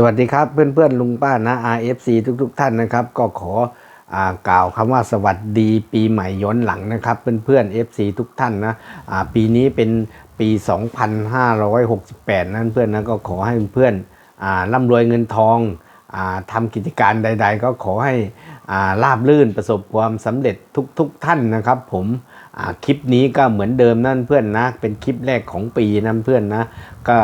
สวัสดีครับเพื่อนๆลุงป้านะ RFC ทุกๆทท่านนะครับ ก็ขออากล่าวคำว่าสวัสดีปีใหม่ย้อนหลังนะครับ เพื่อนๆ FC ทุกท่านนะปีนี้เป็นปี 2568 นั้นเพื่อนนะก็ขอให้เพื่อนๆร่ำรวยเงินทองอทำกิจการใด ๆ ก็ขอให้อ่าราบลื่นประสบความสำเร็จทุกๆทท่านนะครับ ผม คลิปนี้ก็เหมือนเดิมนั่นเพื่อนนะ เป็นคลิปแรกของปีนั่นเพื่อนนะ ก็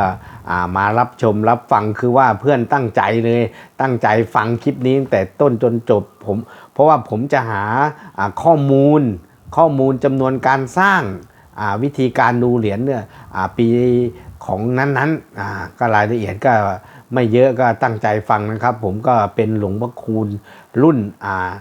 มารับชมรับฟังคือว่าเพื่อนตั้งใจเลย ตั้งใจฟังคลิปนี้ตั้งแต่ต้นจนจบผม เพราะว่าผมจะหาข้อมูล ข้อมูลจำนวนการสร้างวิธีการดูเหรียญเนี่ยปีของนั้นๆก็รายละเอียดก็ไม่เยอะก็ตั้งใจฟังนะครับ ผมก็เป็นหลวงพ่อคูณรุ่นอ่า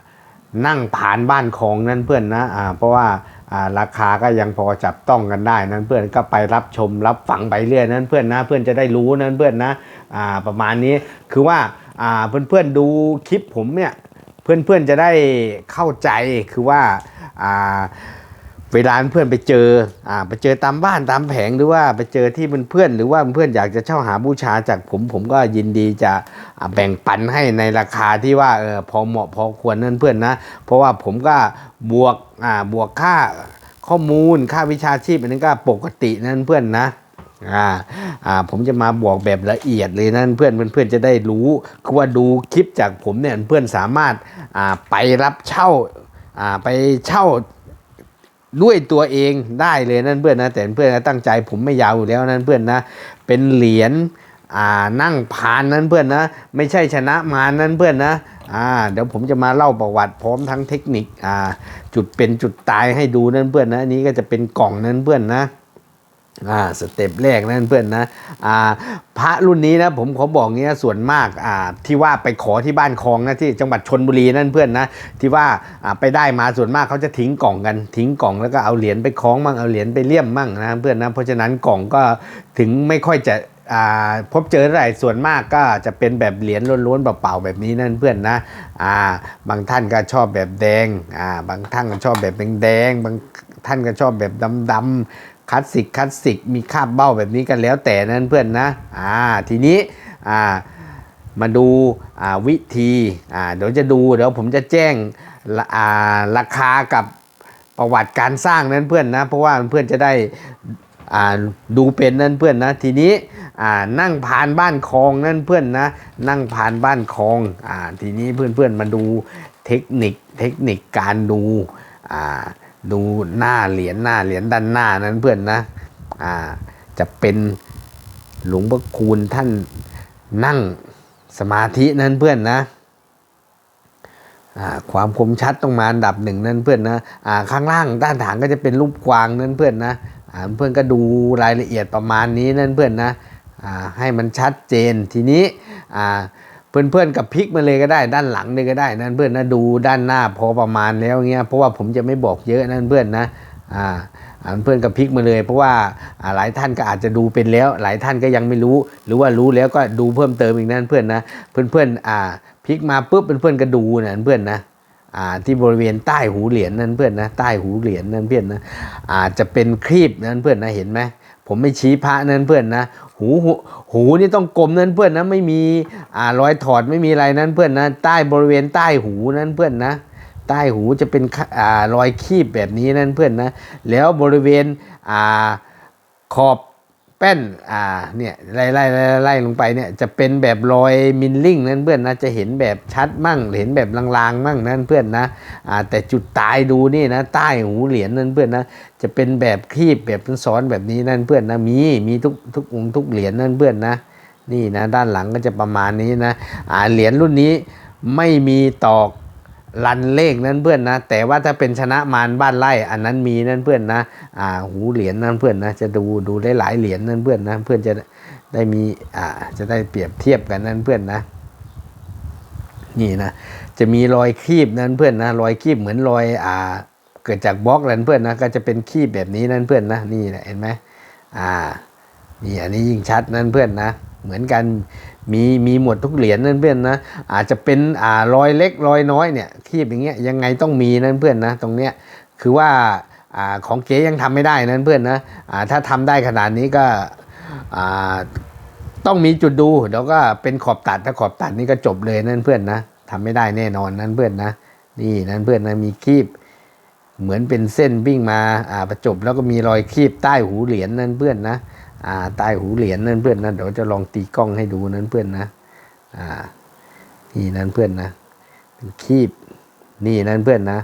นั่งผ่านบ้านของนั่นเพื่อนนะอ่าเพราะว่าอ่าราคาก็ยังพอจับต้องกันได้นั้นเพื่อนก็ไปรับชมรับฟังไปเรื่อยนั้นเพื่อนนะเพื่อนจะได้รู้นั้นเพื่อนนะอ่าประมาณนี้คือว่าอ่าเพื่อนเพื่อนๆดูคลิปผมเนี่ยเพื่อนเพื่อนๆจะได้เข้าใจคือว่าอ่า เวลาเพื่อนไปเจออ่าไปเจอตามบ้านตามแผงหรือว่าไปเจอที่เพื่อนๆหรือว่าเพื่อนอยากจะเช่าหาบูชาจากผมผมก็ยินดีจะแบ่งปันให้ในราคาที่ว่าเออพอเหมาะพอควรนั่นเพื่อนนะ เพราะว่าผมก็บวกอ่าบวกค่าข้อมูลค่าวิชาชีพอันนั้นก็ปกตินั่นเพื่อนนะอ่าอ่าผมจะมาบอกแบบละเอียดเลยนั่นเพื่อนเพื่อนจะได้รู้คือว่าดูคลิปจากผมเนี่ยเพื่อนสามารถอ่าไปรับเช่าอ่าไปเช่า ด้วยตัวเองได้เลยนั่นเพื่อนนะแต่เพื่อนนะตั้งใจผมไม่ยาวอยู่แล้วนั่นเพื่อนนะ เป็นเหรียญอ่านั่งพานนั่นเพื่อนนะ ไม่ใช่ชนะมานั่นเพื่อนนะอ่าเดี๋ยวผมจะมาเล่าประวัติพร้อมทั้งเทคนิคอ่าจุดเป็นจุดตายให้ดูนั่นเพื่อนนะอันนี้ก็จะเป็นกล่องนั่นเพื่อนนะ อ่าสเต็ปแรกนั่นเพื่อนนะอ่าพระรุ่นนี้นะผมขอบอกเงี้ยส่วนมากอ่าที่ว่าไปขอที่บ้านคลองนะที่จังหวัดชนบุรีนั่นเพื่อนนะที่ว่าอ่าไปได้มาส่วนมากเขาจะทิ้งกล่องกันทิ้งกล่องแล้วก็เอาเหรียญไปคล้องมั่งเอาเหรียญไปเลี่ยมมั่งนะเพื่อนนะเพราะฉะนั้นกล่องก็ถึงไม่ค่อยจะอ่าพบเจอเท่าไหร่ส่วนมากก็จะเป็นแบบเหรียญล้วนๆเปล่าๆแบบนี้นั่นเพื่อนนะอ่าบางท่านก็ชอบแบบแดงอ่าบางท่านก็ชอบแบบแดงๆบางท่านก็ชอบแบบดำๆ คลาสสิกคลาสสิกมีคาบเบ้าแบบนี้กันแล้วแต่นั้นเพื่อนนะอ่าทีนี้อ่ามาดูอ่าวิธีอ่าเดี๋ยวจะดูเดี๋ยวผมจะแจ้งอ่าราคากับประวัติการสร้างนั้นเพื่อนนะเพราะว่าเพื่อนจะได้อ่าดูเป็นนั่นเพื่อนนะทีนี้อ่านั่งผ่านบ้านคลองนั่นเพื่อนนะนั่งผ่านบ้านคลองอ่าทีนี้เพื่อนเพื่อนมาดูเทคนิคเทคนิคการดูอ่า ดูหน้าเหรียญหน้าเหรียญด้านหน้านั้นเพื่อนนะอ่าจะเป็นหลวงพ่อคูณท่านนั่งสมาธินั้นเพื่อนนะอ่าความคมชัดต้องมาอันดับหนึ่งนั่นเพื่อนนะอ่าข้างล่างด้านฐานก็จะเป็นรูปกวางนั่นเพื่อนนะอ่าเพื่อนก็ดูรายละเอียดประมาณนี้นั่นเพื่อนนะอ่าให้มันชัดเจนทีนี้อ่า เพื่อนๆกับพลิกมาเลยก็ได้ ด้านหลังเลยก็ได้นั่นเพื่อนนะดูด้านหน้าพอประมาณแล้วเงี้ยเพราะว่าผมจะไม่บอกเยอะนั่นเพื่อนนะอ่าอ่าเพื่อนกับพลิกมาเลยเพราะว่าหลายท่านก็อาจจะดูเป็นแล้ว หลายท่านก็ยังไม่รู้ หรือว่ารู้แล้วก็ดูเพิ่มเติมอีกนั่นเพื่อนนะเพื่อนๆอ่าพลิกมาปุ๊บเพื่อนๆก็ดูนะเพื่อนนะอ่าที่บริเวณใต้หูเหรียญนั่นเพื่อนนะใต้หูเหรียญนั่นเพื่อนนะอาจจะเป็นครีบนั่นเพื่อนนะเห็นไหม ผมไม่ชี้พระนั่นเพื่อนนะหูหูหูนี่ต้องกลมนั่นเพื่อนนะไม่มีอ่ารอยถอดไม่มีอะไรนั่นเพื่อนนะใต้บริเวณใต้หูนั่นเพื่อนนะใต้หูจะเป็นอ่ารอยคีบแบบนี้นั่นเพื่อนนะแล้วบริเวณอ่าขอบ ป้นอ่าเนี่ยไล่ไล่ไล่ไล่ลงไปเนี่ยจะเป็นแบบรอยมิลลิ่งนั่นเพื่อนนะจะเห็นแบบชัดมั่งเห็นแบบลางๆมั่งนั่นเพื่อนนะอ่าแต่จุดตายดูนี่นะใต้หูเหรียญนั่นเพื่อนนะจะเป็นแบบคีบแบบซ้อนแบบนี้นั่นเพื่อนนะมีมีทุกทุกองทุกเหรียญนั่นเพื่อนนะนี่นะด้านหลังก็จะประมาณนี้นะอ่าเหรียญรุ่นนี้ไม่มีตอก รันเลขนั้นเพื่อนนะ แต่ว่าถ้าเป็นชนะมารบ้านไร่อันนั้นมีนั่นเพื่อนนะอ่าหูเหรียญนั่นเพื่อนนะ จะดูดูได้หลายเหรียญนั่นเพื่อนนะ เพื่อนจะได้มีอ่าจะได้เปรียบเทียบกันนั่นเพื่อนนะ นี่นะจะมีรอยคีบนั่นเพื่อนนะรอยคีบเหมือนรอยอ่าเกิดจากบล็อกนั่นเพื่อนนะก็จะเป็นคีบแบบนี้นั่นเพื่อนนะนี่แหละเห็นไหมอ่านี่อันนี้ยิ่งชัดนั่นเพื่อนนะ เหมือนกัน มีมีหมดทุกเหรียญนั่นเพื่อนนะอาจจะเป็นอ่ารอยเล็กรอยน้อยเนี่ยคีบอย่างเงี้ยยังไงต้องมีนั่นเพื่อนนะตรงเนี้ยคือว่าอ่าของเก๋ยังทำไม่ได้นั่นเพื่อนนะอ่าถ้าทำได้ขนาดนี้ก็อ่าต้องมีจุดดูเดี๋ยวก็เป็นขอบตัดถ้าขอบตัดนี่ก็จบเลยนั่นเพื่อนนะทำไม่ได้แน่นอนนั่นเพื่อนนะนี่นั่นเพื่อนนะมีคีบเหมือนเป็นเส้นวิ่งมาอ่าประจบแล้วก็มีรอยคีบใต้หูเหรียญนั่นเพื่อนนะ อ่าใต้หูเหรียญนั่นเพื่อนนะเดี๋ยวจะลองตีกล้องให้ดูนั่นเพื่อนนะอ่านี่นั่นเพื่อนนะเป็นคีบนี่นั่นเพื่อนนะ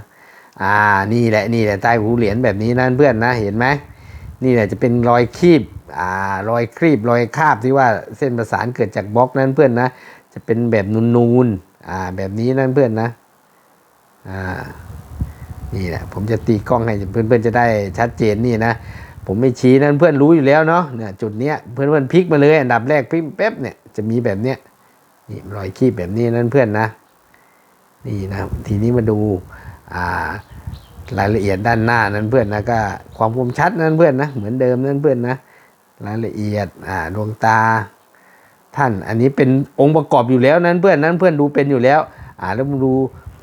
อ่านี่แหละนี่แหละใต้หูเหรียญแบบนี้นั่นเพื่อนนะเห็นไหมนี่แหละจะเป็นรอยคีบอ่ารอยครีบรอยคาบที่ว่าเส้นประสานเกิดจากบล็อกนั่นเพื่อนนะ จะเป็นแบบนูนๆอ่าแบบนี้นั่นเพื่อนนะอ่านี่แหละผมจะตีกล้องให้เพื่อนๆจะได้ชัดเจนนี่นะ ผมไม่ชี้นั้นเพื่อนรู้อยู่แล้วเนาะเนี่ยจุดเนี้ยเพื่อนๆพลิกมาเลยอันดับแรกพลิกแป๊บเนี่ยจะมีแบบเนี้ยนี่รอยคีบแบบนี้นั่นเพื่อนนะนี่นะทีนี้มาดูอ่ารายละเอียดด้านหน้านั้นเพื่อนนะก็ความคมชัดนั้นเพื่อนนะเหมือนเดิมนั้นเพื่อนนะรายละเอียดอ่าดวงตา ท่านอันนี้เป็นองค์ประกอบอยู่แล้วนั้นเพื่อนนั้นเพื่อนดูเป็นอยู่แล้วอ่าแล้วมาดู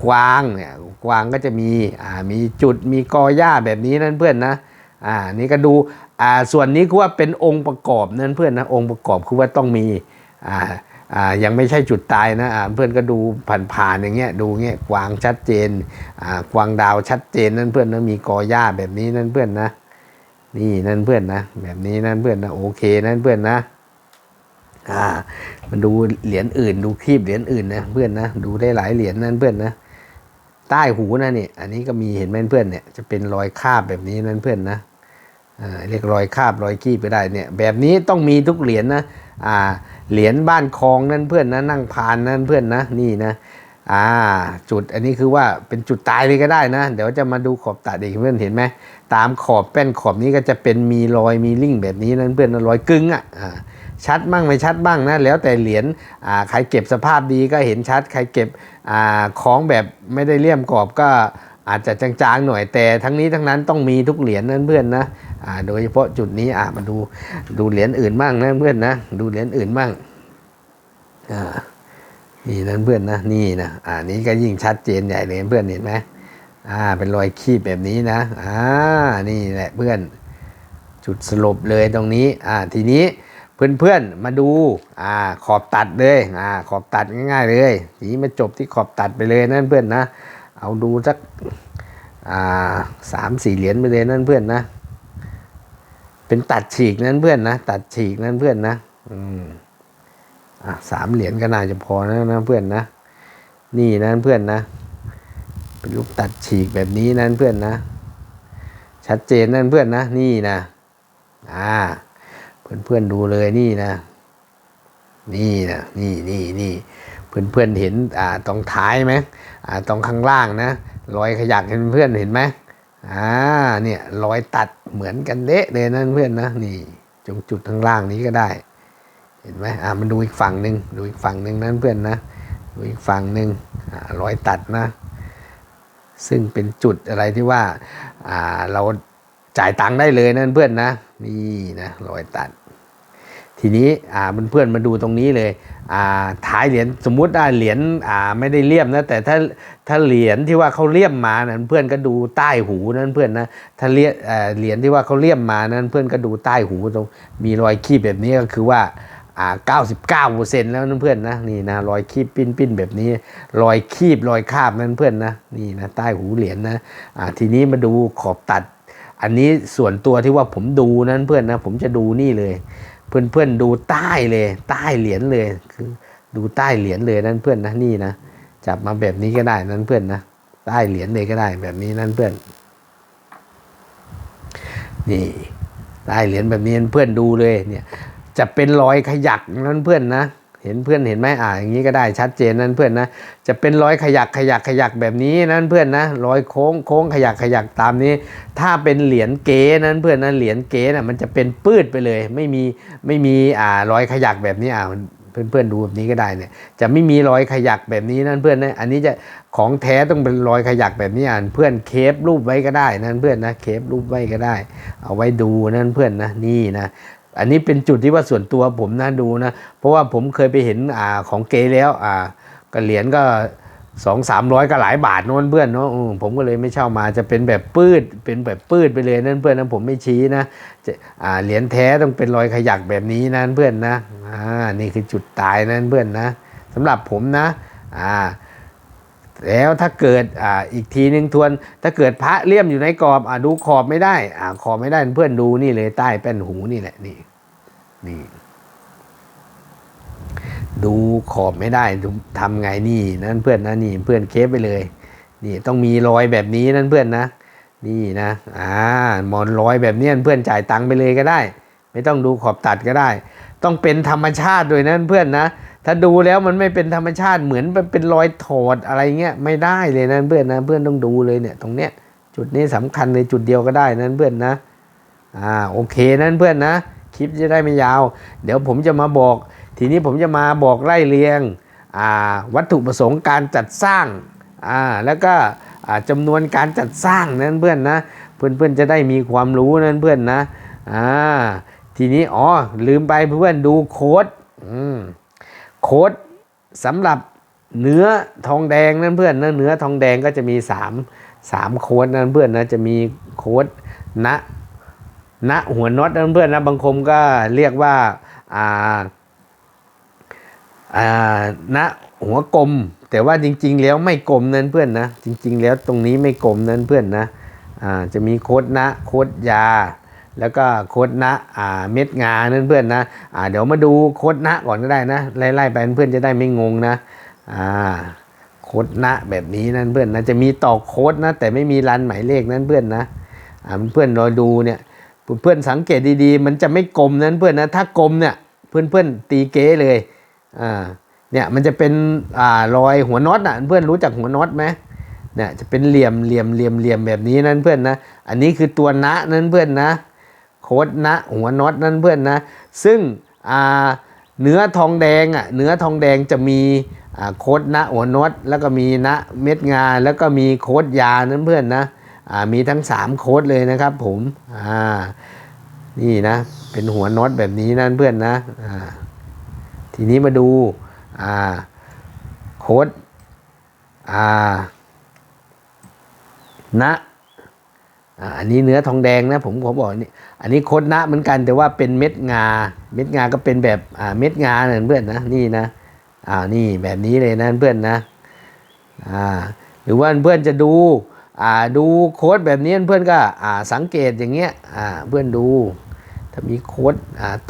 กวางเนี่ยกวางก็จะมีอ่ามีจุดมีกอหญ้าแบบนี้นั่นเพื่อนนะ อ่านี่ก็ดูอ่าส่วนนี้คือว่าเป็นองค์ประกอบนั่นเพื่อนนะองค์ประกอบคือว่าต้องมีอ่าอ่ายังไม่ใช่จุดตายนะอ่าเพื่อนก็ดูผ่านๆอย่างเงี้ยดูเงี้ยกวางชัดเจนอ่ากวางดาวชัดเจนนั่นเพื่อนนะมีกอหญ้าแบบนี้นั่นเพื่อนนะ นี่นั่นเพื่อนนะแบบนี้นั่นเพื่อนนะโอเคนั่นเพื่อนนะอ่ามันดูเหรียญอื่นดูคลิปเหรียญอื่นนะเพื่อนนะดูได้หลายเหรียญนั่นเพื่อนนะใต้หูนะเนี่ยอันนี้ก็มีเห็นไหมเพื่อนเนี่ยจะเป็นรอยคาบแบบนี้นั่นเพื่อนนะ เรียกรอยคาบรอยคีบไปได้เนี่ยแบบนี้ต้องมีทุกเหรียญนะอ่าเหรียญบ้านคลองนั่นเพื่อนนะนั่งพานนั่นเพื่อนนะนี่นะอ่าจุดอันนี้คือว่าเป็นจุดตายเลยก็ได้นะ เดี๋ยวจะมาดูขอบตัดอีกเพื่อนเห็นไหมตามขอบแป้นขอบนี้ก็จะเป็นมีรอยมีริ่งแบบนี้นั่นเพื่อนนะรอยกึ่งอะอ่าชัดบ้างไม่ชัดบ้างนะ แล้วแต่เหรียญอ่าใครเก็บสภาพดีก็เห็นชัด ใครเก็บอ่าของแบบไม่ได้เลี่ยมกรอบก็อาจจะจางๆหน่อยแต่ทั้งนี้ทั้งนั้นต้องมีทุกเหรียญนั่นเพื่อนนะ โดยเฉพาะจุดนี้อ่ามาดูดูเหรียญอื่นบ้างนะเพื่อนนะดูเหรียญอื่นบ้างอ่านี่นั่นเพื่อนนะนี่นะอ่านี้ก็ยิ่งชัดเจนใหญ่เลยเพื่อนเห็นไหมอ่าเป็นรอยคีบแบบนี้นะอ่านี่แหละเพื่อนจุดสลบเลยตรงนี้อ่าทีนี้เพื่อนๆมาดูอ่าขอบตัดเลยอ่าขอบตัดง่ายๆเลยทีนี้มาจบที่ขอบตัดไปเลยนั่นเพื่อนนะ เอาดูสักอ่าสามสี่เหรียญไปเลยนั่นเพื่อนนะ เป็นตัดฉีกนั่นเพื่อนนะ ตัดฉีกนั่นเพื่อนนะ อืมอะสามเหรียญก็น่าจะพอนะนะเพื่อนนะ นี่นั่นเพื่อนนะ เป็นรูปตัดฉีกแบบนี้นั่นเพื่อนนะ ชัดเจนนั่นเพื่อนนะ นี่นะ อ่า เพื่อนเพื่อนดูเลยนี่นะ นี่นะนี่นี่นี่เพื่อนเพื่อนเห็น อ่า ตรงท้ายไหมอ่า ตรงข้างล่างนะ รอยขยักเห็นเพื่อนเห็นไหม อ่าเนี่ยรอยตัดเหมือนกันเดะเลยนั่นเพื่อนนะนี่จงจุดข้างล่างนี้ก็ได้ เห็นไหมอ่ามันดูอีกฝั่งหนึ่งดูอีกฝั่งหนึ่งนั่นเพื่อนนะดูอีกฝั่งหนึ่งอ่ารอยตัดนะ ซึ่งเป็นจุดอะไรที่ว่าอ่าเราจ่ายตังค์ได้เลยนั่นเพื่อนนะนี่นะรอยตัด ทีนี้อ่าเพื่อนมาดูตรงนี้เลยอ่าท้ายเหรียญสมมุติได้เหรียญอ่าไม่ได้เลี่ยมนะแต่ถ้าถ้าเหรียญที่ว่าเขาเลี่ยมมานั้นเพื่อนก็ดูใต้หูนั่นเพื่อนนะถ้าเลี่ยเอ่อเหรียญที่ว่าเขาเลี่ยมมานั้นเพื่อนก็ดูใต้หูตรงมีรอยคีบแบบนี้ก็คือว่าอ่า99เปอร์เซ็นต์แล้วนั่นเพื่อนนะนี่นะรอยคีบปิ้นปิ้นแบบนี้ รอยคีบรอยคาบนั่นเพื่อนนะนี่นะใต้หูเหรียญนะอ่าทีนี้มาดูขอบตัด อันนี้ส่วนตัวที่ว่าผมดูนั้นเพื่อนนะผมจะดูนี่เลย เพื่อนๆดูใต้เลย ใต้เหรียญเลยคือดูใต้เหรียญเลยนั่นเพื่อนนะนี่นะจับมาแบบนี้ก็ได้นั่นเพื่อนนะใต้เหรียญเลยก็ได้แบบนี้นั่นเพื่อน นี่ใต้เหรียญแบบนี้เพื่อนดูเลยเนี่ยจะเป็นรอยขยักนั่นเพื่อนนะ เห็นเพื่อนเห็นไหมอ่าอย่างนี้ก็ได้ชัดเจนนั่นเพื่อนนะจะเป็นรอยขยักขยักขยักแบบนี้นั่นเพื่อนนะรอยโค้งโค้งขยักขยักตามนี้ ถ้าเป็นเหรียญเก๋นั้นเพื่อนนะเหรียญเก๋น่ะมันจะเป็นปืดไปเลย ไม่มีไม่มีอ่ารอยขยักแบบนี้อ่าเพื่อนเพื่อนๆดูแบบนี้ก็ได้เนี่ยจะไม่มีรอยขยักแบบนี้นั่นเพื่อนนะอันนี้จะของแท้ต้องเป็นรอยขยักแบบนี้อ่านเพื่อนเคปรูปไว้ก็ได้นั่นเพื่อนนะเคปรูปไว้ก็ได้ เอาไว้ดูนั่นเพื่อนนะนี่นะ อันนี้เป็นจุดที่ว่าส่วนตัวผมนะดูนะ เพราะว่าผมเคยไปเห็นอ่าของเกแล้วอ่าก็เหรียญก็สองสามร้อยก็หลายบาทโน้นเพื่อนเนาะผมก็เลยไม่เช่ามาจะเป็นแบบปืดเป็นแบบปืดไปเลยนั่นเพื่อนนะผมไม่ชี้นะจะอ่าเหรียญแท้ต้องเป็นรอยขยักแบบนี้นะเพื่อนนะอ่านี่คือจุดตายนั่นเพื่อนนะสำหรับผมนะอ่าแล้วถ้าเกิดอ่าอีกทีหนึ่งทวน ถ้าเกิดพระเลี่ยมอยู่ในกรอบอ่าดูขอบไม่ได้อ่าขอบไม่ได้เพื่อนดูนี่เลยใต้แป้นหูนี่แหละนี่ นี่ ดูขอบไม่ได้ทำไงนี่นั่นเพื่อนนะนี่เพื่อนเคฟไปเลย นี่ต้องมีรอยแบบนี้นั่นเพื่อนนะ นี่นะอ่ามอนรอยแบบนี้เพื่อนจ่ายตังค์ไปเลยก็ได้ ไม่ต้องดูขอบตัดก็ได้ ต้องเป็นธรรมชาติด้วยนะเพื่อนนะถ้าดูแล้วมันไม่เป็นธรรมชาติเหมือนเป็นรอยถอดอะไรเงี้ยไม่ได้เลยนะเพื่อนนะเพื่อนต้องดูเลยเนี่ยตรงเนี้ยจุดนี้สำคัญเลยจุดเดียวก็ได้นะเพื่อนนะ อ่าโอเคนั่นเพื่อนนะ คลิปจะได้ไม่ยาว เดี๋ยวผมจะมาบอก ทีนี้ผมจะมาบอกไล่เรียงวัตถุประสงค์การจัดสร้างาแล้วก็จำนวนการจัดสร้างนั่นเพื่อนนะเพื่อนเพื่อนจะได้มีความรู้นั่นเพื่อนนะทีนี้อ๋อลืมไปเพื่อนดูโค้ดโค้ดสำหรับเนื้อทองแดงนั่นเพื่อนนะเนื้อทองแดงก็จะมีสามสามโค้ดนั่นเพื่อนนะจะมีโค้ดณ ณหัวน็อตนั่นเพื่อนนะบางคมก็เรียกว่าอ่าอ่าณหัวกลม แต่ว่าจริง ๆ แล้วไม่กลมนั้นเพื่อนนะ จริง ๆ แล้วตรงนี้ไม่กลมนั้นเพื่อนนะอ่าจะมีโคดนะโคดยา แล้วก็โคดนะอ่าเม็ดงานั่นเพื่อนนะอ่าเดี๋ยวมาดูโคดนะก่อนก็ได้นะไล่ๆไปเพื่อนจะได้ไม่งงนะอ่าโคดนะแบบนี้นั่นเพื่อนนะจะมีต่อโคดนะแต่ไม่มีรันหมายเลขนั่นเพื่อนนะอ่าเพื่อนรอดูเนี่ย เพื่อนสังเกตดีๆ มันจะไม่กลมนั้นเพื่อนนะถ้ากลมเนี่ยเพื่อนๆตีเก๊เลยอ่าเนี่ยมันจะเป็นอ่ารอยหัวน็อตอะเพื่อนรู้จักหัวน็อตไหมเนี่ยจะเป็นเหลี่ยมเหลี่ยมเหลี่ยมเหลี่ยมแบบนี้นั่นเพื่อนนะ อันนี้คือตัวนะนั่นเพื่อนนะโคดนะหัวน็อตนั่นเพื่อนนะ ซึ่งอ่าเนื้อทองแดงอะเนื้อทองแดงจะมีอ่าโคดนะหัวน็อตแล้วก็มีนะเม็ดงาแล้วก็มีโคดยานั่นเพื่อนนะอ่ มีทั้งสามโคดเลยนะครับผมนี่นะ เป็นหัวน็อตแบบนี้นั่นเพื่อนนะทีนี้มาดูาโค้ดนะอันนี้เนื้อทองแดงนะผมขอบอกนี่อันนี้โคดนะเหมือนกันแต่ว่าเป็นเม็ดงา เม็ดงาก็เป็นแบบเม็ดงาเนี่ยเพื่อนนะนี่นะอ่านี่แบบนี้เลยนะเพื่อนนะอ่าหรือว่าเพื่อนจะดูอ ดูโค้ดแบบนี้เพื่อนก็สังเกตอย่างเงี้ยเพื่อนดู ถ้ามีโค้ด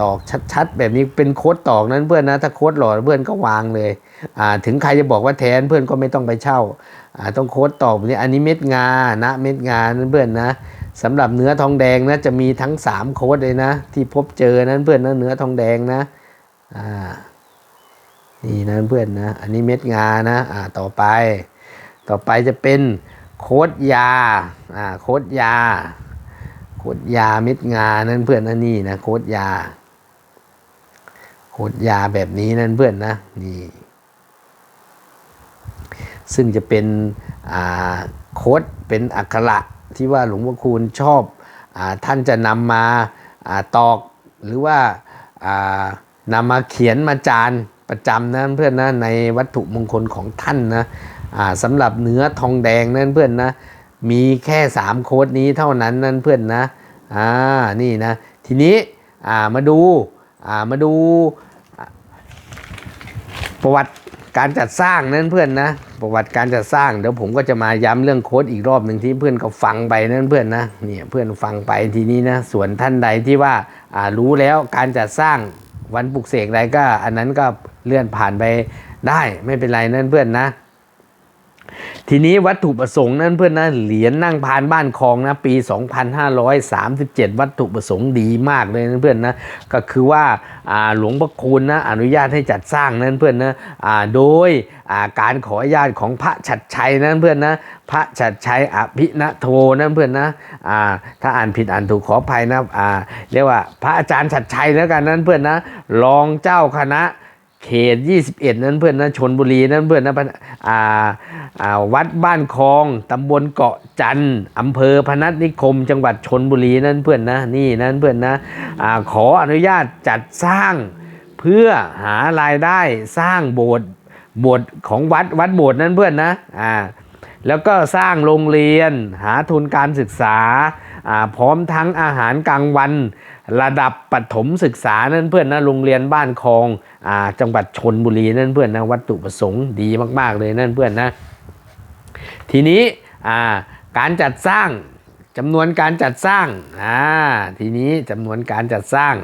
ตอกชัดๆ แบบนี้เป็นโค้ดตอกนั้นเพื่อนนะถ้าโค้ดหล่อเพื่อนก็วางเลย ถึงใครจะบอกว่าแทนเพื่อนก็ไม่ต้องไปเช่าต้องโค้ดตอกแบบนี้อันนี้เม็ดงานะเม็ดงานั้นเพื่อนนะสำหรับเนื้อทองแดงนะจะมีทั้ง 3 โค้ดเลยนะ ที่พบเจอนั้นเพื่อนนะเนื้อทองแดงนะอ่านี่นะเพื่อนนะอันนี้เม็ดงานะต่อไป ต่อไปจะเป็น โค้ดยาอ่าโค้ดยา โคดยาเม็ดงานั่นเพื่อนนะนี่นะโคดยา โคดยาแบบนี้นั่นเพื่อนนะนี่ซึ่งจะเป็นอ่าโคดเป็นอักขระที่ว่าหลวงพ่อคูณชอบอาท่านจะนำมาอาตอกหรือว่าอ่านำมาเขียนมาจานประจำนะเพื่อนนะในวัตถุมงคลของท่านนะ สำหรับเนื้อทองแดงนั่นเพื่อนนะ มีแค่ 3 โค้ดนี้เท่านั้นนั่นเพื่อนนะอ่านี่นะ ทีนี้อ่ามาดูอ่ามาดูประวัติการจัดสร้างนั่นเพื่อนนะ ประวัติการจัดสร้างเดี๋ยวผมก็จะมาย้ำเรื่องโค้ดอีกรอบหนึ่งที่เพื่อนก็ฟังไปนั่นเพื่อนนะเนี่ยเพื่อนฟังไปทีนี้นะส่วนท่านใดที่ว่าอ่ารู้แล้วการจัดสร้างวันปลุกเสกอะไรก็ อันนั้นก็เลื่อนผ่านไปได้ไม่เป็นไรนั่นเพื่อนนะ ทีนี้วัตถุประสงค์นั้นเพื่อนนะเหรียญนั่งพานบ้านคลองนะปี 2537 วัตถุประสงค์ดีมากเลยนะเพื่อนนะก็คือว่าหลวงพ่อคูณนะอนุญาตให้จัดสร้างนั้นเพื่อนนะโดยการขออนุญาตของพระฉัดชัยนั้นเพื่อนนะพระฉัดชัยอภิณโทนั้นเพื่อนนะถ้าอ่านผิดอ่านถูกขออภัยนะเรียกว่าพระอาจารย์ฉัดชัยแล้วกันนั้นเพื่อนนะรองเจ้าคณะ เขต 21 นั้นเพื่อนนะชนบุรีนั้นเพื่อนนะพะอ่าอ่าวัดบ้านคลองตำบลเกาะจันทร์อำเภอพนัสนิคม จังหวัดชนบุรีนั่นเพื่อนนะนี่นั่นเพื่อนนะอาขออนุญาตจัดสร้างเพื่อหารายได้สร้างโบสถ์โบสถ์ของวัดวัดโบสถ์นั้นเพื่อนนะอ่าแล้วก็สร้างโรงเรียนหาทุนการศึกษาอ่าพร้อมทั้งอาหารกลางวัน ระดับปฐมศึกษานั่นเพื่อนนะโรงเรียนบ้านคลองอ่าจังหวัดชนบุรีนั่นเพื่อนนะวัตถุประสงค์ดีมาก ๆ เลยนั่นเพื่อนนะทีนี้อ่าการจัดสร้างจำนวนการจัดสร้างอ่าทีนี้จำนวนการจัดสร้าง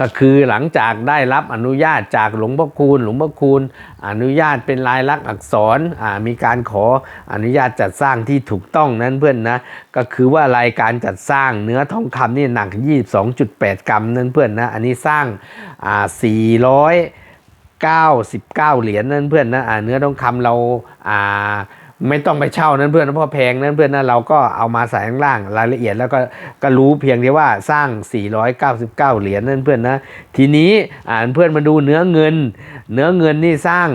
ก็คือหลังจากได้รับอนุญาตจากหลวงพ่อคูณ หลวงพ่อคูณ อนุญาตเป็นลายลักษณ์อักษรมีการขออนุญาตจัดสร้างที่ถูกต้องนั้นเพื่อนนะก็คือว่ารายการจัดสร้างเนื้อทองคำนี่หนัก 22.8 กรัมนั่นเพื่อนนะอันนี้สร้างอ่า400 99 เหรียญนั่นเพื่อนนะเนื้อทองคำเราอ่า ไม่ต้องไปเช่านั้นเพื่อนนะเพราะแพงนั้นเพื่อนนะเราก็เอามาใส่ข้างล่างรายละเอียดแล้วก็ก็รู้เพียงที่ว่าสร้าง 499 เหรียญนั่นเพื่อนนะ ทีนี้อ่านเพื่อนมาดูเนื้อเงิน เนื้อเงินนี่สร้าง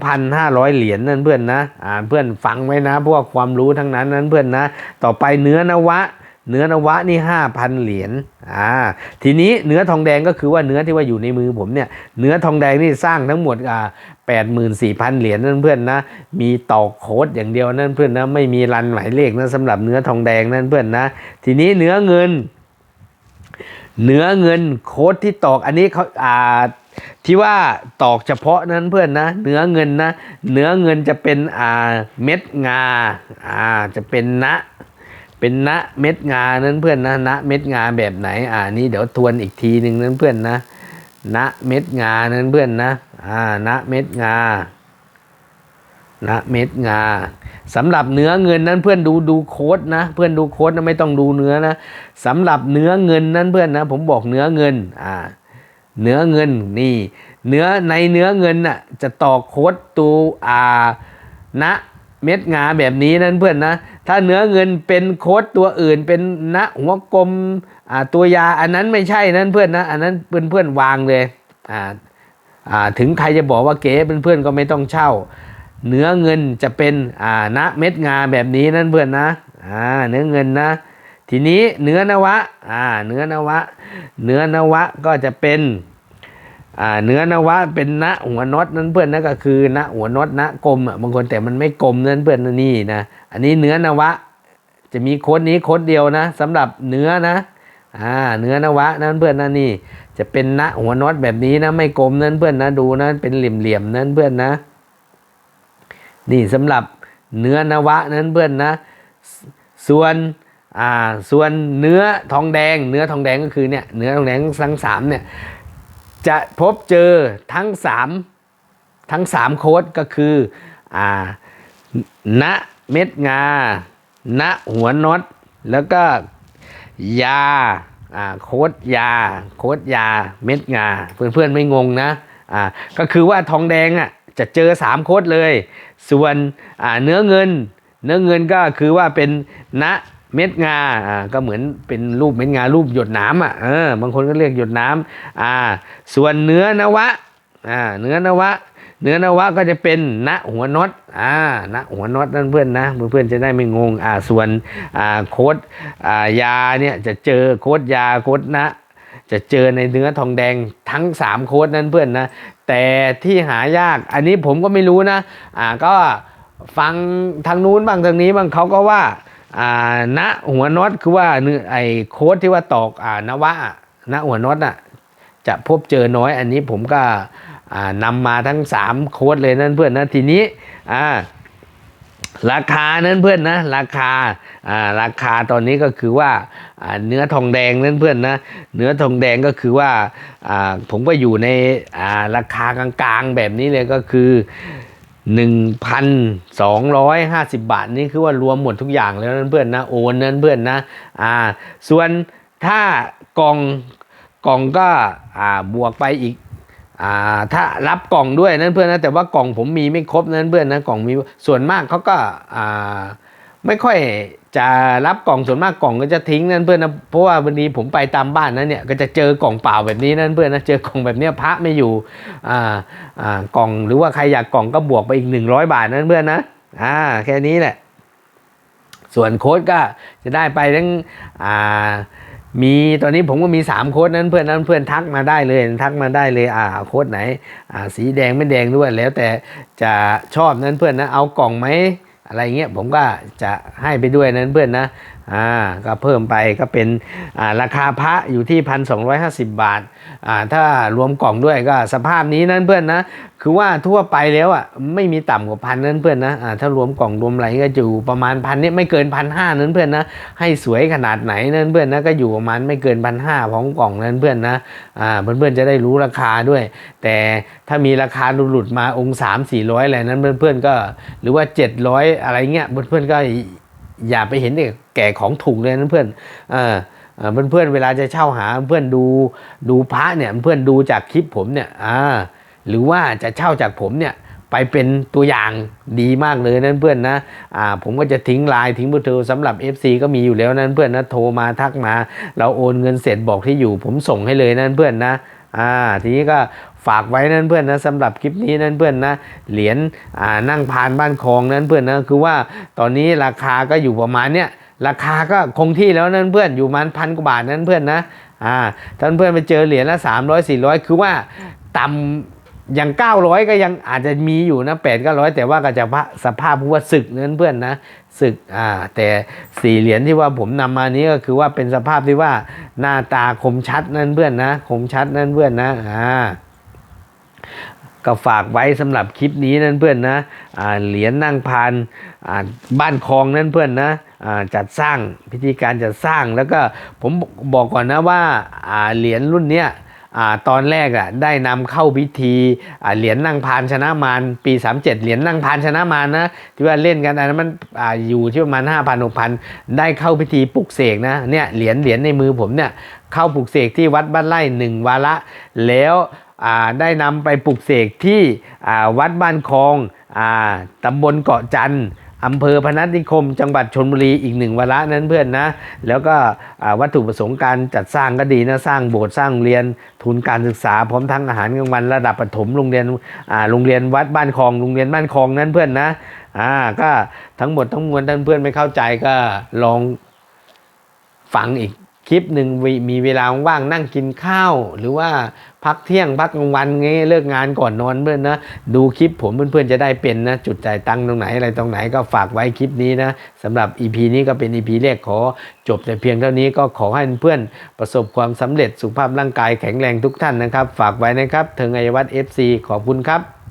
2,500 เหรียญนั่นเพื่อนนะ อ่านเพื่อนฟังไว้นะพวกความรู้ทั้งนั้นนั้นเพื่อนนะ ต่อไปเนื้อนวะเนื้อนวะนี่5,000เหรียญ อ่า ทีนี้เนื้อทองแดงก็คือว่าเนื้อที่ว่าอยู่ในมือผมเนี่ย เนื้อทองแดงนี่สร้างทั้งหมดอ่า 84,000 เหรียญนั่นเพื่อนนะ มีตอกโคดอย่างเดียวนั่นเพื่อนนะ ไม่มีรันหมายเลขนะสำหรับเนื้อทองแดงนั่นเพื่อนนะ ทีนี้เนื้อเงิน เนื้อเงินโคดที่ตอกอันนี้เขาอ่าที่ว่าตอกเฉพาะนั้นเพื่อนนะ เนื้อเงินนะ เนื้อเงินจะเป็นอ่าเม็ดงาอ่าจะเป็นนะเป็นณเม็ดงานั้นเพื่อนนะณเม็ดงาแบบไหน อ่านี่เดี๋ยวทวนอีกทีหนึ่งนั้นเพื่อนนะณเม็ดงานั้นเพื่อนนะ อ่าณเม็ดงาณเม็ดงาสำหรับเนื้อเงินนั้นเพื่อนดูดูโค้ดนะเพื่อนดูโค้ดนะไม่ต้องดูเนื้อนะสำหรับเนื้อเงินนั้นเพื่อนนะผมบอกเนื้อเงินอ่าเนื้อเงินนี่เนื้อในเนื้อเงินน่ะจะต่อโค้ดตัวอ่าณเม็ดงาแบบนี้นั่นเพื่อนนะ ถ้าเนื้อเงินเป็นโค้ดตัวอื่นเป็นณหัวกลมอ่าตัวยาอันนั้นไม่ใช่นั่นเพื่อนนะ อันนั้นเพื่อนเพื่อนวางเลยอ่าอ่า ถึงใครจะบอกว่าเก๋เพื่อนๆก็ไม่ต้องเช่า เนื้อเงินจะเป็นอ่าณเม็ดงาแบบนี้นั่นเพื่อนนะอ่าเนื้อเงินนะ ทีนี้เนื้อนวะอ่าเนื้อนวะ เนื้อนวะก็จะเป็นอ่าเนื้อนวะเป็นณหัวน็อตนั่นเพื่อนนะก็คือณหัวน็อตณกลมอะบางคนแต่มันไม่กลมนั่นเพื่อนนะนี่นะอันนี้เนื้อนวะจะมีโค้ดนี้โค้ดเดียวนะสำหรับเนื้อนะอ่าเนื้อนวะนั่นเพื่อนนะนี่ จะเป็นณหัวน็อตแบบนี้นะไม่กลมนั่นเพื่อนนะดูนะเป็นเหลี่ยมๆนั่นเพื่อนนะ นี่สำหรับเนื้อนวะนั้นเพื่อนนะ ส่วนอ่าส่วนเนื้อทองแดง เนื้อทองแดงก็คือเนี่ยเนื้อทองแดงทั้งสามเนี่ยจะพบเจอทั้งสามทั้งสามโค้ดก็คืออ่าณเม็ดงาณหัวน็อตแล้วก็ยา โค้ดยา โค้ดยาเม็ดงา เพื่อนๆไม่งงนะอ่าก็คือว่าทองแดงอะจะเจอสามโค้ดเลย ส่วนอ่าเนื้อเงิน เนื้อเงินก็คือว่าเป็นณเม็ดงาอ่าก็เหมือนเป็นรูปเม็ดงารูปหยดน้ำอะเออบางคนก็เรียกหยดน้ำอ่าส่วนเนื้อนวะอ่าเนื้อนวะ เนื้อนวะก็จะเป็นณหัวน็อตอ่าณหัวน็อตนั่นเพื่อนนะเพื่อนจะได้ไม่งงอ่าส่วนอ่าโคดอ่ายาเนี่ยจะเจอโคดยาโคดนะจะเจอในเนื้อทองแดงทั้ง 3 โค้ดนั้นเพื่อนนะ แต่ที่หายากอันนี้ผมก็ไม่รู้นะอ่าก็ฟังทางนู้นบ้างทางนี้บ้างเขาก็ว่าอ่าณหัวน็อตคือว่าเนื้อไอ้โค้ดที่ว่าตอกอ่านวะอะณหัวน็อตอะจะพบเจอน้อยอันนี้ผมก็ นำมาทั้ง 3 โค้ดเลยนั่นเพื่อนนะทีนี้ราคานั้นเพื่อนนะราคาาราคาตอนนี้ก็คือว่าาเนื้อทองแดงนั้นเพื่อนนะเนื้อทองแดงก็คือว่าาผมก็อยู่ในาราคากลางๆแบบนี้เลยก็คือ 1,250 บาทนี่คือว่ารวมหมดทุกอย่างแล้วนั่นเพื่อนนะโอนนั้นเพื่อนนะอ่าส่วนถ้ากล่องกล่องก็อ่าบวกไปอีก ถ้ารับกล่องด้วยนั่นเพื่อนนะแต่ว่ากล่องผมมีไม่ครบนั่นเพื่อนนะกล่องมีส่วนมากเขาก็ไม่ค่อยจะรับกล่องส่วนมากกล่องก็จะทิ้งนั่นเพื่อนนะเพราะว่าวันนี้ผมไปตามบ้านนั้นเนี่ยก็จะเจอกล่องเปล่าแบบนี้นั่นเพื่อนนะเจอกล่องแบบเนี้ยพระไม่อยู่อ่าอ่ากล่องหรือว่าใครอยากกล่องก็บวกไปอีก 100 บาทนั่นเพื่อนนะอ่าแค่นี้แหละ ส่วนโค้ดก็จะได้ไปทั้งอ่า มีตอนนี้ผมก็มีสามโค้ดนั้นเพื่อนนั้นเพื่อนทักมาได้เลยทักมาได้เลยอ่าโค้ดไหนอ่าสีแดงไม่แดงด้วยแล้วแต่จะชอบนั้นเพื่อนนะเอากล่องไหมอะไรเงี้ยผมก็จะให้ไปด้วยนั้นเพื่อนนะอ่าก็เพิ่มไปก็เป็นอ่าราคาพระอยู่ที่พันสองบาทอ่าถ้ารวมกล่องด้วยก็สภาพนี้นั้นเพื่อนนะ คือว่าทั่วไปแล้วอะไม่มีต่ำกว่าพันนั้นเพื่อนนะอ่าถ้ารวมกล่องรวมอะไรก็อยู่ประมาณพันนี่ไม่เกินพันห้านั้นเพื่อนนะให้สวยขนาดไหนนั้นเพื่อนนะก็อยู่ประมาณไม่เกินพันห้าของกล่องนั้นเพื่อนนะอ่าเพื่อนๆจะได้รู้ราคาด้วย แต่ถ้ามีราคาหลุดมาองค์สามสี่ร้อยอะไรนั้นเพื่อนๆก็หรือว่าเจ็ดร้อยอะไรเงี้ยเพื่อนๆก็อย่าไปเห็นแก่ของถูกเลยนั้นเพื่อนเออเอ่อเพื่อนๆเวลาจะเช่าหาเพื่อนดูดูพระเนี่ยเพื่อนดูจากคลิปผมเนี่ยอ่า หรือว่าจะเช่าจากผมเนี่ยไปเป็นตัวอย่างดีมากเลยนั่นเพื่อนนะอ่าผมก็จะทิ้งไลน์ทิ้งเบอร์โทรสำหรับ FC ก็มีอยู่แล้วนั่นเพื่อนนะโทรมาทักมา เราโอนเงินเสร็จบอกที่อยู่ ผมส่งให้เลยนั่นเพื่อนนะอ่าทีนี้ก็ฝากไว้นั่นเพื่อนนะสำหรับคลิปนี้นั่นเพื่อนนะเหรียญอ่านั่งพานบ้านคลองนั่นเพื่อนนะคือว่าตอนนี้ราคาก็อยู่ประมาณเนี้ยราคาก็คงที่แล้วนั่นเพื่อนอยู่มันพันกว่าบาทนั่นเพื่อนนะอ่าท่านเพื่อนไปเจอเหรียญละ300 400 คือว่าต่ำ อย่าง 900 ก็ยังอาจจะมีอยู่นะ8 900แต่ว่าก็จะสภาพว่าศึกนั่นเพื่อนนะศึกอ่าแต่สี่เหรียญที่ว่าผมนำมานี้ก็คือว่าเป็นสภาพที่ว่าหน้าตาคมชัดนั่นเพื่อนนะคมชัดนั่นเพื่อนนะอ่าก็ฝากไว้สำหรับคลิปนี้นั่นเพื่อนนะอ่าเหรียญนั่งพานอ่าบ้านคลองนั่นเพื่อนนะอ่าจัดสร้างพิธีการจัดสร้างแล้วก็ผมบอกก่อนนะว่าอ่าเหรียญรุ่นเนี้ย ตอนแรกอะได้นำเข้าพิธีเหรียญนั่งพานชนะมารปี 37 เหรียญนั่งพานชนะมารนะที่ว่าเล่นกันอันนั้นมันออยู่ที่ประมาณ5,000 6 0 0 ได้เข้าพิธีปลุกเสกนะเนี่ยเหรียญเหรียญในมือผมเนี่ยเข้าปลุกเสกที่วัดบ้านไร่หนึ่งวาระ แล้วได้นำไปปลุกเสกที่วัดบ้านคลองอ่าตำบลเกาะจันทร์ อำเภอพนัสนิคม จังหวัดชนบุรีอีกหนึ่งวาระนั้นเพื่อนนะ แล้วก็วัตถุประสงค์การจัดสร้างก็ดีนะ สร้างโบสถ์สร้างโรงเรียนทุนการศึกษาพร้อมทั้งอาหารกลางวันระดับประถมโรงเรียนอาโรงเรียนวัดบ้านคลองโรงเรียนบ้านคลองนั้นเพื่อนนะอ่าก็ทั้งหมดทั้งมวลท่านเพื่อนไม่เข้าใจก็ลองฟังอีกคลิปหนึ่งวิมีเวลาว่างนั่งกินข้าวหรือว่า พักเที่ยงพักกลางวันงี้เลิกงานก่อนนอนเพื่อนนะ ดูคลิปผมเพื่อนๆจะได้เป็นนะ จุดจ่ายตังค์ตรงไหนอะไรตรงไหนก็ฝากไว้คลิปนี้นะสำหรับ EP นี้ก็เป็น EP แรกขอจบแต่เพียงเท่านี้ก็ขอให้เพื่อนประสบความสำเร็จสุขภาพร่างกายแข็งแรงทุกท่านนะครับ ฝากไว้นะครับเทิงไอวัต FC ขอบคุณครับ